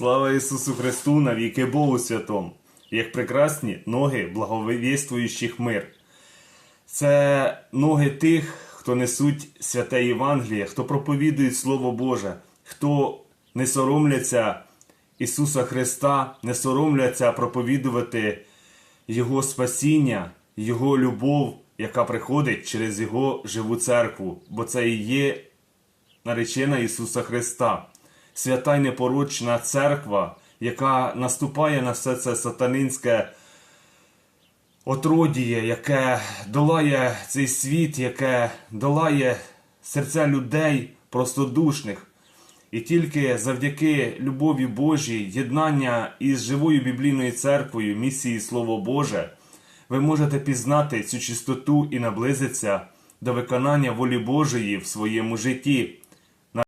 Слава Ісусу Христу, навіки Богу Святому, як прекрасні ноги благовіствуючих мир. Це ноги тих, хто несуть святе Євангеліє, хто проповідує Слово Боже, хто не соромляться Ісуса Христа, не соромляться проповідувати Його спасіння, Його любов, яка приходить через Його живу церкву, бо це і є наречена Ісуса Христа, свята й непорочна церква, яка наступає на все це сатанинське отродіє, яке долає цей світ, яке долає серця людей простодушних. І тільки завдяки любові Божій, єднання із живою біблійною церквою, місії Слово Боже, ви можете пізнати цю чистоту і наблизитися до виконання волі Божої в своєму житті.